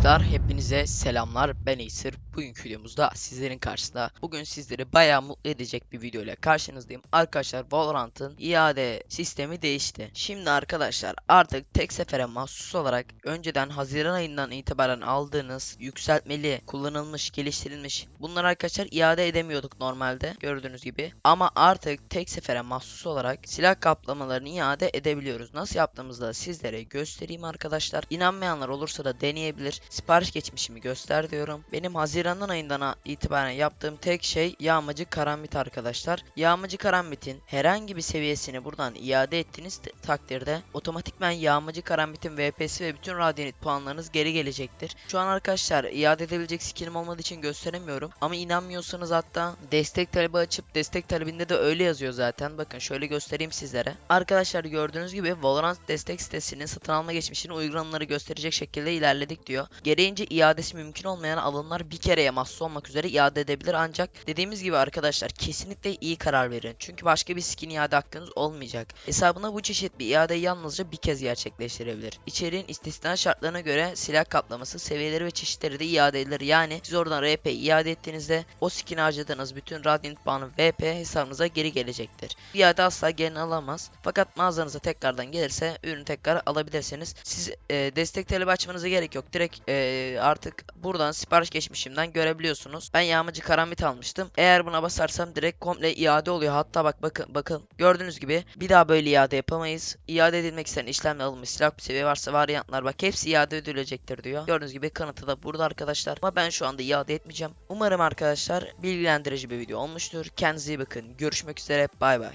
Arkadaşlar hepinize selamlar. Ben Acer. Bugünkü videomuzda sizlerin karşısında bugün sizleri bayağı mutlu edecek bir video ile karşınızdayım. Arkadaşlar Valorant'ın iade sistemi değişti. Şimdi arkadaşlar artık tek sefere mahsus olarak önceden Haziran ayından itibaren aldığınız yükseltmeli kullanılmış geliştirilmiş bunları arkadaşlar iade edemiyorduk normalde gördüğünüz gibi. Ama artık tek sefere mahsus olarak silah kaplamalarını iade edebiliyoruz. Nasıl yaptığımızda sizlere göstereyim arkadaşlar. İnanmayanlar olursa da deneyebilir. Sipariş geçmişimi göster diyorum. Benim Haziran'ın ayından itibaren yaptığım tek şey yağmacı karambit arkadaşlar. Yağmacı karambitin herhangi bir seviyesini buradan iade ettiğiniz takdirde otomatikmen yağmacı karambitin VP'si ve bütün radyanit puanlarınız geri gelecektir. Şu an arkadaşlar iade edebilecek skillim olmadığı için gösteremiyorum. Ama inanmıyorsanız hatta destek talebi açıp destek talebinde de öyle yazıyor zaten. Bakın şöyle göstereyim sizlere. Arkadaşlar gördüğünüz gibi Valorant destek sitesinin satın alma geçmişini uygulamaları gösterecek şekilde ilerledik diyor. Gereğince iadesi mümkün olmayan alımlar bir kereye mahsus olmak üzere iade edebilir ancak dediğimiz gibi arkadaşlar kesinlikle iyi karar verin. Çünkü başka bir skin iade hakkınız olmayacak. Hesabına bu çeşit bir iadeyi yalnızca bir kez gerçekleştirebilir. İçeriğin istisna şartlarına göre silah kaplaması, seviyeleri ve çeşitleri de iade edilir. Yani siz oradan RP iade ettiğinizde o skin harcadığınız bütün Radiant puanı VP hesabınıza geri gelecektir. İade asla geri alamaz. Fakat mağazanıza tekrardan gelirse ürünü tekrar alabilirsiniz. Siz e, destek talebi açmanıza gerek yok. Direkt e, artık buradan sipariş geçmişimden görebiliyorsunuz. Ben yağmacı karambit almıştım. Eğer buna basarsam direkt komple iade oluyor. Hatta bak bakın bakın gördüğünüz gibi bir daha böyle iade yapamayız. İade edilmek istenen işlemle alınmış silah bir seviye varsa varyantlar bak hepsi iade edilecektir diyor. Gördüğünüz gibi kanıtı da burada arkadaşlar. Ama ben şu anda iade etmeyeceğim. Umarım arkadaşlar bilgilendirici bir video olmuştur. Kendinize iyi bakın. Görüşmek üzere. Bay bay.